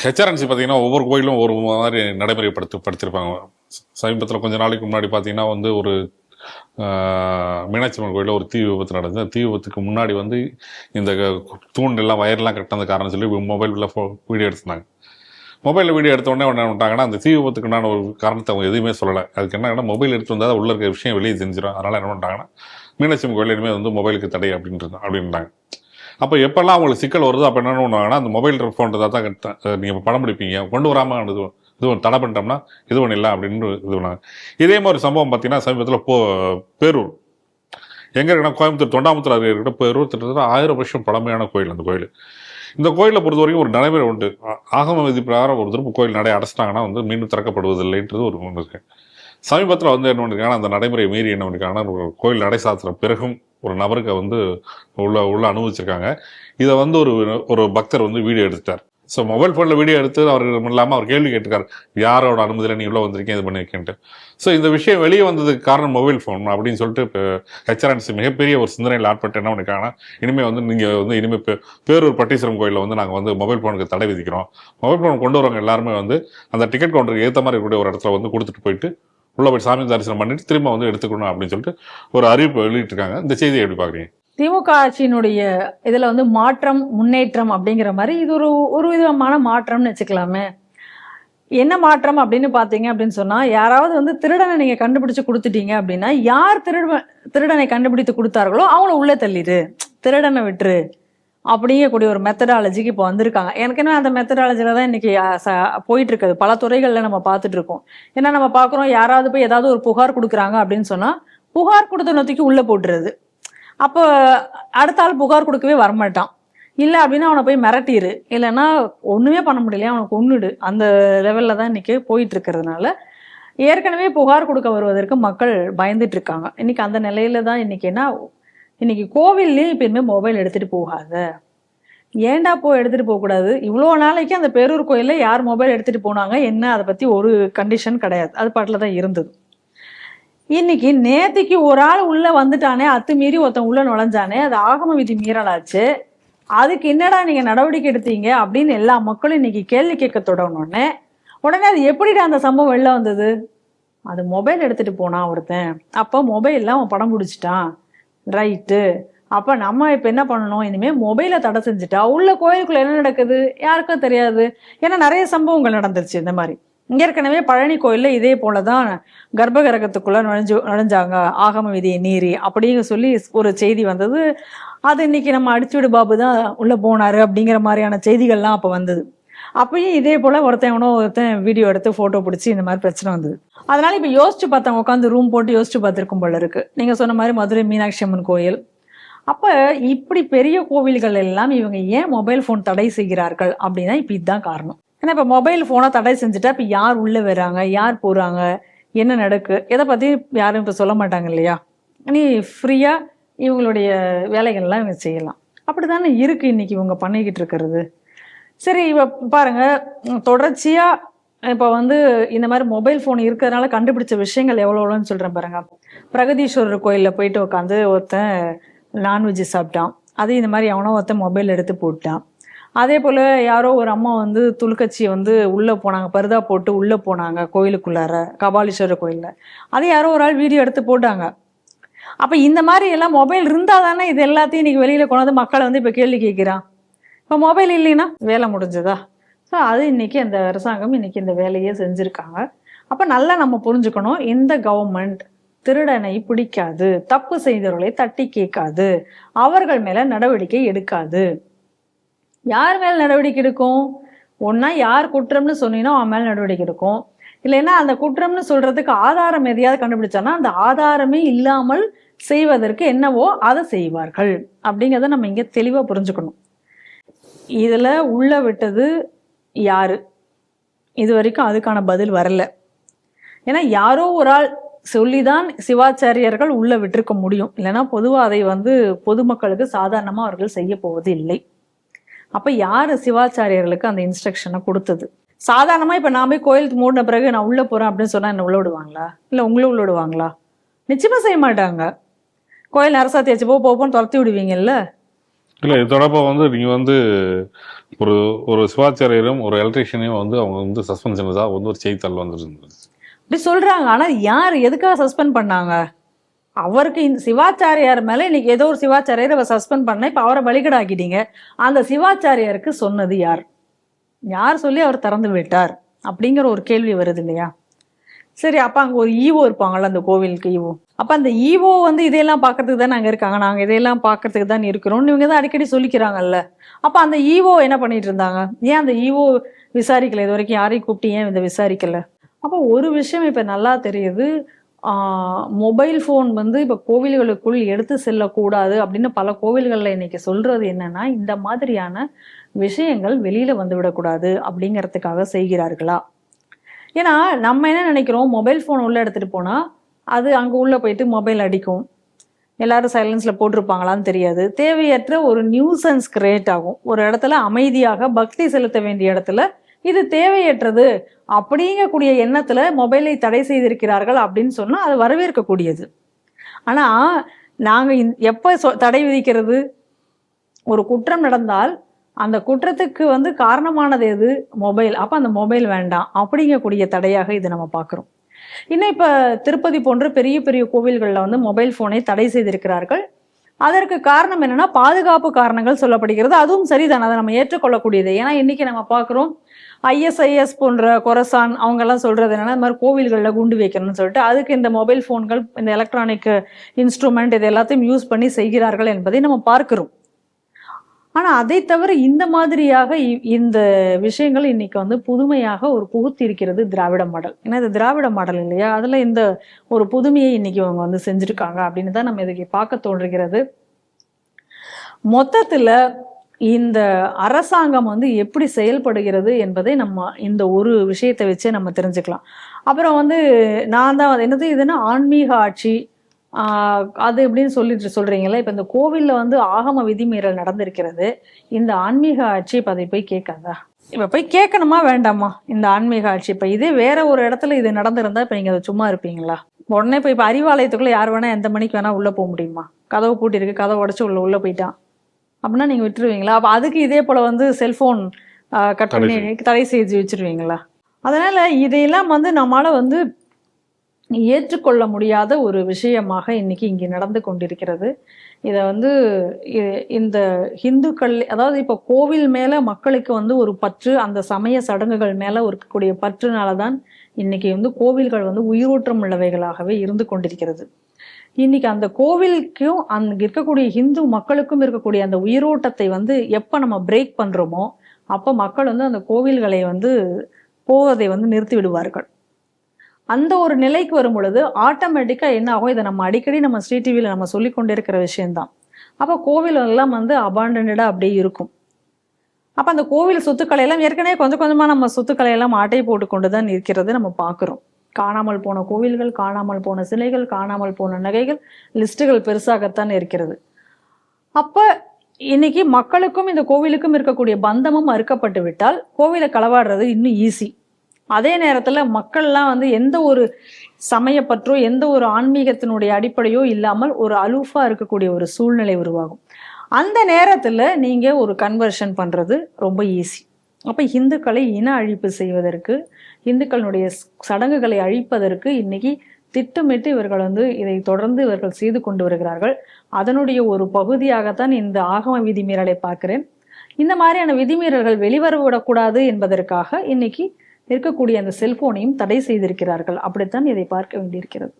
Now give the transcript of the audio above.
HRNC பார்த்தீங்கன்னா ஒவ்வொரு கோயிலும் ஒரு மாதிரி நடைமுறைப்படுத்தி படுத்திருப்பாங்க சமீபத்தில் கொஞ்ச நாளைக்கு முன்னாடி பார்த்தீங்கன்னா வந்து ஒரு ஆஹ், மீனாட்சி அம்மன் கோயிலில் ஒரு தீ விபத்து நடந்தது. தீ விபத்துக்கு முன்னாடி வந்து இந்த தூண் எல்லாம் வயர்லாம் கட்டினது காரணம் சொல்லி மொபைலில் ஃபோ வீடியோ எடுத்திருந்தாங்க. மொபைலில் வீடியோ எடுத்த உடனே என்ன பண்ணிட்டாங்கன்னா அந்த தீ விபத்துக்குண்டான ஒரு காரணத்தை அவங்க எதுவுமே சொல்லலை. அதுக்கு என்னன்னா மொபைல் எடுத்து வந்தால் உள்ள இருக்க விஷயம் வெளியே தெரிஞ்சிடும் அதனால் என்ன பண்ணிட்டாங்கன்னா மீனாட்சி அம்மன் கோயில் இனிமேல் வந்து மொபைலுக்கு தடை அப்படின்றது அப்படின்ட்டாங்க அப்போ எப்பெல்லாம் அவங்களுக்கு சிக்கல் வருதோ அப்போ என்ன பண்ணுவாங்கன்னா அந்த மொபைல் ஃபோன் தான் நீங்கள் படம் பிடிப்பீங்க. கொண்டு வராமல் இது இது ஒன்று தடை பண்ணிட்டோம்னா இது ஒன்றும் இல்லை அப்படின்னு இது பண்ணாங்க இதே மாதிரி சம்பவம் பார்த்தீங்கன்னா சமீபத்தில் போ பேரூர். எங்கே இருக்குன்னா கோயம்புத்தூர் தொண்டாமுத்தூர் அருகே இருக்கிற பேரூர் கிட்டத்தட்ட ஆயிரம் வருஷம் பழமையான கோயில் அந்த கோயில். இந்த கோயிலை பொறுத்த வரைக்கும் ஒரு நடைமுறை உண்டு. ஆகம விதி பிரகாரம் ஒரு திரும்ப கோயில் நடை அடைச்சிட்டாங்கன்னா வந்து மீண்டும் திறக்கப்படுவதில்லைன்றது ஒரு ஒன்று இருக்குது சமீபத்தில் வந்து என்ன பண்ணிருக்காங்கன்னா அந்த நடைமுறை மீறி என்ன பண்ணிருக்காங்கன்னா ஒரு கோயில் நடை சாத்திர பிறகும் ஒரு நபருக்கு வந்து உள்ள உள்ள அனுபவிச்சிருக்காங்க இதை வந்து ஒரு ஒரு பக்தர் வந்து வீடியோ எடுத்துட்டார். ஸோ மொபைல் ஃபோனில் வீடியோ எடுத்து அவர் இல்லாமல் அவர் கேள்வி கேட்டிருக்காரு யாரோட அனுமதியில் நீ உள்ள வந்திருக்கீங்க இது பண்ணியிருக்கேன்ட்டு? ஸோ இந்த விஷயம் வெளியே வந்ததுக்கு காரணம் மொபைல் ஃபோன் அப்படின்னு சொல்லிட்டு இப்போ ஹெச்ஆர்என்சி மிகப்பெரிய ஒரு சிந்தனையில் ஆட்பட்டு என்ன பண்ணிருக்காங்கன்னா இனிமேல் வந்து நீங்கள் வந்து இனிமேல் பே பேரூர் பட்டீஸ்வரம் கோயிலில் வந்து நாங்கள் வந்து மொபைல் ஃபோனுக்கு தடை விதிக்கிறோம். மொபைல் ஃபோன் கொண்டு வரவங்க எல்லாருமே வந்து அந்த டிக்கெட் கவுண்டருக்கு ஏற்ற மாதிரி இருக்கக்கூடிய ஒரு இடத்துல வந்து கொடுத்துட்டு போயிட்டு உள்ள போய் சாமி தரிசனம் பண்ணிட்டு திரும்ப வந்து எடுத்துக்கணும் அப்படின்னு சொல்லிட்டு ஒரு அறிவிப்பு வெளியிட்டிருக்காங்க. இந்த செய்தியை எப்படி பார்க்குறீங்க? திமுக ஆட்சியினுடைய இதில் வந்து மாற்றம் முன்னேற்றம் அப்படிங்கிற மாதிரி இது ஒரு ஒரு விதமான மாற்றம்னு வச்சுக்கலாமே. என்ன மாற்றம் அப்படின்னு பார்த்தீங்க அப்படின்னு சொன்னால் யாராவது வந்து திருடனை நீங்கள் கண்டுபிடிச்சு கொடுத்துட்டீங்க அப்படின்னா யார் திருட திருடனை கண்டுபிடித்து கொடுத்தார்களோ அவங்கள உள்ளே தள்ளிடு. திருடனை விட்டுரு. அப்படிங்கக்கூடிய ஒரு மெத்தடாலஜிக்கு இப்போ வந்திருக்காங்க. எனக்கு என்ன அந்த மெத்தடாலஜியில் தான் இன்னைக்கு ச- போயிட்டு இருக்குது பல துறைகளில் நம்ம பார்த்துட்டு இருக்கோம் ஏன்னா நம்ம பார்க்குறோம் யாராவது போய் ஏதாவது ஒரு புகார் கொடுக்குறாங்க அப்படின்னு சொன்னால் புகார் கொடுத்த நொத்திக்கு உள்ளே போட்டுறது அப்போ அடுத்த ஆள் புகார் கொடுக்கவே வரமாட்டான். இல்லை அப்படின்னா அவனை போய் மிரட்டிடு இல்லைன்னா ஒன்றுமே பண்ண முடியலையா அவனை கொன்னுடு. அந்த லெவலில் தான் இன்னைக்கு போயிட்டு இருக்கிறதுனால ஏற்கனவே புகார் கொடுக்க வருவதற்கு மக்கள் பயந்துட்டு இருக்காங்க இன்னைக்கு அந்த நிலையில தான் இன்னைக்கு என்ன இன்னைக்கு கோவில்லையும் இப்போ இனிமேல் மொபைல் எடுத்துட்டு போகாத. ஏன்டா போ எடுத்துட்டு போகக்கூடாது இவ்வளோ நாளைக்கு அந்த பேரூர் கோயிலில் யார் மொபைல் எடுத்துட்டு போனாங்க? என்ன? அதை பற்றி ஒரு கண்டிஷன் கிடையாது. அது பாட்டில் தான் இருந்தது. இன்னைக்கு நேத்திக்கு ஒரு ஆள் உள்ளே வந்துட்டானே அத்துமீறி ஒருத்தன் உள்ள நுழைஞ்சானே அது ஆகம விதி மீறலாச்சு. அதுக்கு என்னடா நீங்கள் நடவடிக்கை எடுத்தீங்க? அப்படின்னு எல்லா மக்களும் இன்னைக்கு கேள்வி கேட்க தொடங்கினோடனே உடனே அது எப்படிடா அந்த சம்பவம் வெளில வந்தது? அது மொபைல் எடுத்துட்டு போனான் ஒருத்தன். அப்போ மொபைல்லாம் அவன் படம் பிடிச்சிட்டான். ரைட்டு அப்போ நம்ம இப்போ என்ன பண்ணணும்? இனிமேல் மொபைலை தடை செஞ்சுட்டா உள்ள கோயிலுக்குள்ளே என்ன நடக்குது? யாருக்கும் தெரியாது. ஏன்னா நிறைய சம்பவங்கள் நடந்துருச்சு இந்த மாதிரி. ஏற்கனவே பழனி கோயிலில் இதே போல தான் கர்ப்பகிரகத்துக்குள்ளே நுழைஞ்சு நுழைஞ்சாங்க. ஆகம விதியை மீறி அப்படின்னு சொல்லி ஒரு செய்தி வந்தது. அது இன்னைக்கு நம்ம அடிச்சுவிடு பாபு தான் உள்ளே போனார் அப்படிங்கிற மாதிரியான செய்திகள்லாம் அப்போ வந்தது. அப்பயும் இதே போல ஒருத்தன் எவனோ ஒருத்தன் வீடியோ எடுத்து ஃபோட்டோ பிடிச்சி இந்த மாதிரி பிரச்சனை வந்தது. அதனால இப்போ யோசிச்சு பார்த்தவங்க உட்காந்து ரூம் போட்டு யோசிச்சு பார்த்துருக்கும் போல இருக்கு. நீங்கள் சொன்ன மாதிரி மதுரை மீனாட்சி அம்மன் கோயில். அப்போ இப்படி பெரிய கோவில்கள் எல்லாம் இவங்க ஏன் மொபைல் ஃபோன் தடை செய்கிறார்கள் அப்படின்னா இப்போ இதுதான் காரணம். ஏன்னா இப்போ மொபைல் ஃபோனை தடை செஞ்சுட்டா இப்போ யார் உள்ளே வராங்க யார் போகிறாங்க என்ன நடக்கு எதை பற்றி யாரும் இப்போ சொல்ல மாட்டாங்க இல்லையா? நீ ஃப்ரீயாக இவங்களுடைய வேலைகள்லாம் இவங்க செய்யலாம். அப்படிதானே இருக்குது இன்னைக்கு இவங்க பண்ணிக்கிட்டு இருக்கிறது. சரி இவ பாருங்க தொடர்ச்சியாக இப்போ வந்து இந்த மாதிரி மொபைல் ஃபோன் இருக்கிறதுனால கண்டுபிடிச்ச விஷயங்கள் எவ்வளோ எவ்வளோன்னு சொல்கிறேன் பாருங்க. பிரகதீஸ்வரர் கோயிலில் போயிட்டு உட்காந்து ஒருத்தன் நான்வெஜ் சாப்பிட்டான். அது இந்த மாதிரி எவனோ ஒருத்தன் மொபைல் எடுத்து போட்டான். அதே போல் யாரோ ஒரு அம்மா வந்து துளுக்கச்சி வந்து உள்ளே போனாங்க பருதா போட்டு உள்ளே போனாங்க கோயிலுக்குள்ளார கபாலீஸ்வரர் கோயிலில். அது யாரோ ஒரு ஆள் வீடியோ எடுத்து போட்டாங்க. அப்போ இந்த மாதிரி எல்லாம் மொபைல் இருந்தால் தானே இது எல்லாத்தையும் இன்றைக்கி வெளியில் கொண்டாந்து மக்களை வந்து இப்போ கேள்வி கேட்குறான். இப்போ மொபைல் இல்லைன்னா வேலை முடிஞ்சதா? ஸோ அது இன்னைக்கு அந்த அரசாங்கம் இன்னைக்கு இந்த வேலையை செஞ்சுருக்காங்க. அப்போ நல்லா நம்ம புரிஞ்சுக்கணும் இந்த கவர்மெண்ட் திருடனை பிடிக்காது தப்பு செய்தவர்களை தட்டி கேட்காது அவர்கள் மேல நடவடிக்கை எடுக்காது. யார் மேல் நடவடிக்கை எடுக்கும்? ஒன்னா யார் குற்றம்னு சொன்னீங்கன்னா அவன் மேல் நடவடிக்கை எடுக்கும். இல்லைன்னா அந்த குற்றம்னு சொல்றதுக்கு ஆதாரம் எதையாவது கண்டுபிடிச்சானா அந்த ஆதாரமே இல்லாமல் செய்வதற்கு என்னவோ அதை செய்வார்கள். அப்படிங்கிறத நம்ம இங்க தெளிவா புரிஞ்சுக்கணும். இதுல உள்ள விட்டது யாரு? இது வரைக்கும் அதுக்கான பதில் வரல. ஏன்னா யாரோ ஒரு ஆள் சொல்லிதான் சிவாச்சாரியர்கள் உள்ள விட்டிருக்க முடியும். இல்லைன்னா பொதுவா அதை வந்து பொதுமக்களுக்கு சாதாரணமா அவர்கள் செய்ய போவது இல்லை. அப்ப யார் சிவாச்சாரியர்களுக்கு அந்த இன்ஸ்ட்ரக்ஷனை கொடுத்தது? சாதாரணமா இப்ப நான் போய் கோயிலுக்கு மூடின பிறகு நான் உள்ள போறேன் அப்படின்னு சொன்னா என்ன உள்ள விடுவாங்களா? இல்ல உங்களை உள்ள விடுவாங்களா? நிச்சயமா செய்ய மாட்டாங்க. கோயில் நரசா வச்சு போ போன்னு துரத்தி விடுவீங்கல்ல? இல்லை இது தொடர்பாக வந்து நீங்கள் வந்து ஒரு ஒரு சிவாச்சாரியரும் ஒரு எலக்ட்ரீஷியனையும் வந்து அவங்க வந்து சஸ்பெண்ட் பண்ணதா வந்து ஒரு செய்தித்தாள் வந்துருந்தது. இப்படி சொல்றாங்க. ஆனா யார் எதுக்காக சஸ்பெண்ட் பண்ணாங்க? அவருக்கு இந்த சிவாச்சாரியார் மேல இன்னைக்கு ஏதோ ஒரு சிவாச்சாரியர் அவர் சஸ்பெண்ட் பண்ண இப்ப அவரை பலிகடாக்கிட்டீங்க. அந்த சிவாச்சாரியாருக்கு சொன்னது யார்? யார் சொல்லி அவர் திறந்து விட்டார்? அப்படிங்கிற ஒரு கேள்வி வருது இல்லையா? சரி அப்ப அங்க ஒரு ஈவோ இருப்பாங்கல்ல அந்த கோவிலுக்கு ஈவோ. அப்ப அந்த ஈவோ வந்து இதையெல்லாம் பார்க்கறதுக்கு தான் நாங்க இருக்காங்க. நாங்க இதையெல்லாம் பாக்குறதுக்கு தான் இருக்கிறோம் இவங்க தான் அடிக்கடி சொல்லிக்கிறாங்கல்ல. அப்ப அந்த ஈவோ என்ன பண்ணிட்டு இருந்தாங்க? ஏன் அந்த ஈவோ விசாரிக்கல? இது வரைக்கும் யாரையும் கூப்பிட்டு ஏன் இதை விசாரிக்கல? அப்போ ஒரு விஷயம் இப்போ நல்லா தெரியுது. மொபைல் ஃபோன் வந்து இப்போ கோவில்களுக்குள் எடுத்து செல்லக்கூடாது அப்படின்னு பல கோவில்களில் இன்னைக்கு சொல்றது என்னன்னா இந்த மாதிரியான விஷயங்கள் வெளியில வந்து விடக்கூடாது அப்படிங்கிறதுக்காக செய்கிறார்களா? ஏன்னா நம்ம என்ன நினைக்கிறோம்? மொபைல் ஃபோன் உள்ளே எடுத்துகிட்டு போனால் அது அங்கே உள்ளே போயிட்டு மொபைல் அடிக்கும். எல்லாரும் சைலன்ஸில் போட்டிருப்பாங்களான்னு தெரியாது. தேவையற்ற ஒரு நியூசன்ஸ் கிரியேட் ஆகும். ஒரு இடத்துல அமைதியாக பக்தி செலுத்த வேண்டிய இடத்துல இது தேவையற்றது அப்படிங்கக்கூடிய எண்ணத்தில் மொபைலை தடை செய்திருக்கிறார்கள் அப்படின்னு சொன்னால் அது வரவேற்கக்கூடியது. ஆனால் நாங்கள் எப்போ சொ- தடை விதிக்கிறது? ஒரு குற்றம் நடந்தால் அந்த குற்றத்துக்கு வந்து காரணமானது எது? மொபைல். அப்போ அந்த மொபைல் வேண்டாம். அப்படிங்கக்கூடிய தடையாக இது நம்ம பார்க்குறோம். இன்னும் இப்போ திருப்பதி போன்ற பெரிய பெரிய கோவில்களில் வந்து மொபைல் ஃபோனை தடை செய்திருக்கிறார்கள். அதற்கு காரணம் என்னன்னா பாதுகாப்பு காரணங்கள் சொல்லப்படுகிறது. அதுவும் சரிதான். அதை நம்ம ஏற்றுக்கொள்ளக்கூடியது. ஏன்னா இன்னைக்கு நம்ம பார்க்குறோம் ஐஎஸ்ஐஎஸ் போன்ற கொரசான் அவங்கெல்லாம் சொல்கிறது சொல்றது என்னன்னா இந்த மாதிரி கோவில்களில் குண்டு வைக்கணும்னு சொல்லிட்டு அதுக்கு இந்த மொபைல் ஃபோன்கள் இந்த எலக்ட்ரானிக் இன்ஸ்ட்ருமெண்ட் இது எல்லாத்தையும் யூஸ் பண்ணி செய்கிறார்கள் என்பதை நம்ம பார்க்கிறோம். ஆனால் அதை தவிர இந்த மாதிரியாக இ- இந்த விஷயங்கள் இன்னைக்கு வந்து புதுமையாக ஒரு புகுத்தி இருக்கிறது திராவிட மாடல். ஏன்னா இது திராவிட மாடல் இல்லையா? அதில் இந்த ஒரு புதுமையை இன்னைக்கு அவங்க வந்து செஞ்சுருக்காங்க அப்படின்னு தான் நம்ம இதுக்கு பார்க்க தோன்றுகிறது. மொத்தத்தில் இந்த அரசாங்கம் வந்து எப்படி செயல்படுகிறது என்பதை நம்ம இந்த ஒரு விஷயத்தை வச்சே நம்ம தெரிஞ்சுக்கலாம். அப்புறம் வந்து நான் தான் என்னது இதுன்னா ஆன்மீக ஆட்சி அது எப்படின்னு சொல்லிட்டு சொல்றீங்களா இப்ப இந்த கோவில்ல வந்து ஆகம விதிமீறல் நடந்திருக்கிறது. இந்த ஆன்மீக ஆட்சி இப்ப அதை போய் கேட்காதா? இப்ப போய் கேட்கணுமா வேண்டாமா இந்த ஆன்மீக ஆட்சி? இப்ப இதே வேற ஒரு இடத்துல இது நடந்திருந்தா இப்ப நீங்க அதை சும்மா இருப்பீங்களா? உடனே இப்ப இப்ப அறிவாலயத்துக்குள்ள யார் வேணா எந்த மணிக்கு வேணா உள்ள போக முடியுமா? கதவு பூட்டி இருக்கு கதவை உடைச்சு உள்ள உள்ள போயிட்டான். அப்படின்னா நீங்க விட்டுருவீங்களா? அப்ப அதுக்கு இதே போல வந்து செல்போன் கட் பண்ணி தடை செய்து. வச்சிருவீங்களா? அதனால இதையெல்லாம் வந்து நம்மளால வந்து ஏற்றுக்கொள்ள முடியாத ஒரு விஷயமாக இன்னைக்கு இங்கே நடந்து கொண்டிருக்கிறது. இதை வந்து இந்த ஹிந்துக்கள் அதாவது இப்போ கோவில் மேலே மக்களுக்கு வந்து ஒரு பற்று அந்த சமய சடங்குகள் மேலே இருக்கக்கூடிய பற்றுனால தான் இன்னைக்கு வந்து கோவில்கள் வந்து உயிரோட்டம் உள்ளவைகளாகவே இருந்து கொண்டிருக்கிறது. இன்னைக்கு அந்த கோவிலுக்கும் அங்க இருக்கக்கூடிய ஹிந்து மக்களுக்கும் இருக்கக்கூடிய அந்த உயிரோட்டத்தை வந்து எப்போ நம்ம பிரேக் பண்ணுறோமோ அப்போ மக்கள் வந்து அந்த கோவில்களை வந்து போவதை வந்து நிறுத்தி விடுவார்கள். அந்த ஒரு நிலைக்கு வரும் பொழுது ஆட்டோமேட்டிக்காக என்ன ஆகும்? இதை நம்ம அடிக்கடி நம்ம ஸ்ரீ டிவியில் நம்ம சொல்லி கொண்டிருக்கிற விஷயம்தான். அப்போ கோவிலெல்லாம் வந்து அபாண்டடாக அப்படியே இருக்கும். அப்போ அந்த கோவில் சொத்துக்களை எல்லாம் ஏற்கனவே கொஞ்சம் கொஞ்சமாக நம்ம சொத்துக்களை எல்லாம் ஆட்டை போட்டு கொண்டுதான் இருக்கிறது நம்ம பார்க்குறோம். காணாமல் போன கோவில்கள் காணாமல் போன சிலைகள் காணாமல் போன நகைகள் லிஸ்ட்டுகள் பெருசாகத்தான் இருக்கிறது. அப்போ இன்னைக்கு மக்களுக்கும் இந்த கோவிலுக்கும் இருக்கக்கூடிய பந்தமும் அறுக்கப்பட்டு விட்டால் கோவிலை களவாடுறது இன்னும் ஈஸி அதே நேரத்தில் மக்கள்லாம் வந்து எந்த ஒரு சமயப்பற்றோ எந்த ஒரு ஆன்மீகத்தினுடைய அடிப்படையோ இல்லாமல் ஒரு அலூஃபாக இருக்கக்கூடிய ஒரு சூழ்நிலை உருவாகும். அந்த நேரத்தில் நீங்கள் ஒரு கன்வர்ஷன் பண்ணுறது ரொம்ப ஈஸி அப்போ இந்துக்களை இன அழிப்பு செய்வதற்கு இந்துக்களுடைய சடங்குகளை அழிப்பதற்கு இன்னைக்கு திட்டமிட்டு இவர்கள் வந்து இதை தொடர்ந்து இவர்கள் செய்து கொண்டு வருகிறார்கள். அதனுடைய ஒரு பகுதியாகத்தான் இந்த ஆகம விதிமீறலை பார்க்கிறேன். இந்த மாதிரியான விதிமீறல்கள் வெளிவர விடக்கூடாது என்பதற்காக இன்னைக்கு இருக்கக்கூடிய அந்த செல்போனையும் தடை செய்திருக்கிறார்கள். அப்படித்தான் இதை பார்க்க வேண்டியிருக்கிறது.